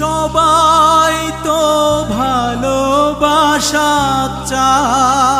সবাই তো ভালোবাসা চায়।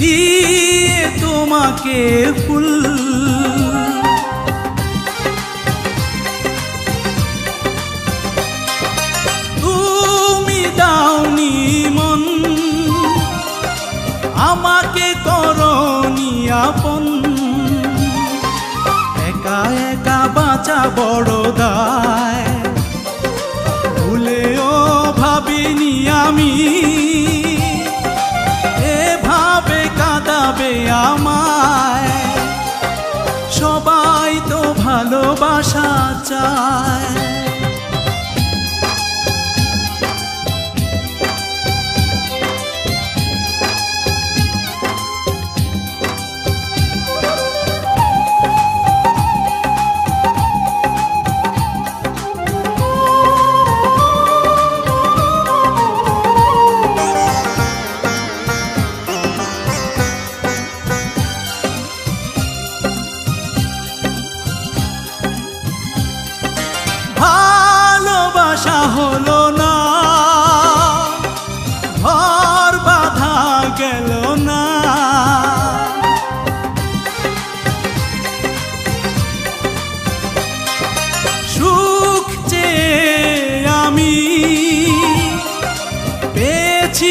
দিয়ে তোমাকে ফুল। তুমি দাওনি মন আমাকে করনি আপন একা একা বাঁচা বড় ভালোবাসা চায়।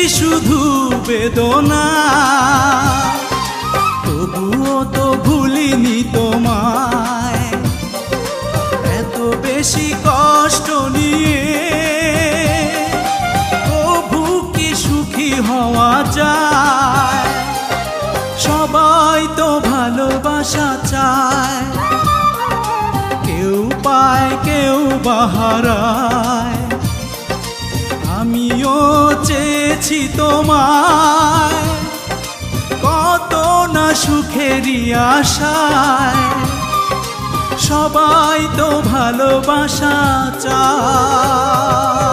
শুধু বেদনা। তবুও তো ভুলিনি তোমায়। এত বেশি কষ্ট নিয়ে তবু কি সুখী হওয়া যায়? সবাই তো ভালোবাসা চায়। কেউ পায়, কেউ বাহারায় আমিও চেয়েছি তোমায়। কত না সুখেরই আশায়। সবাই তো ভালোবাসা চায়।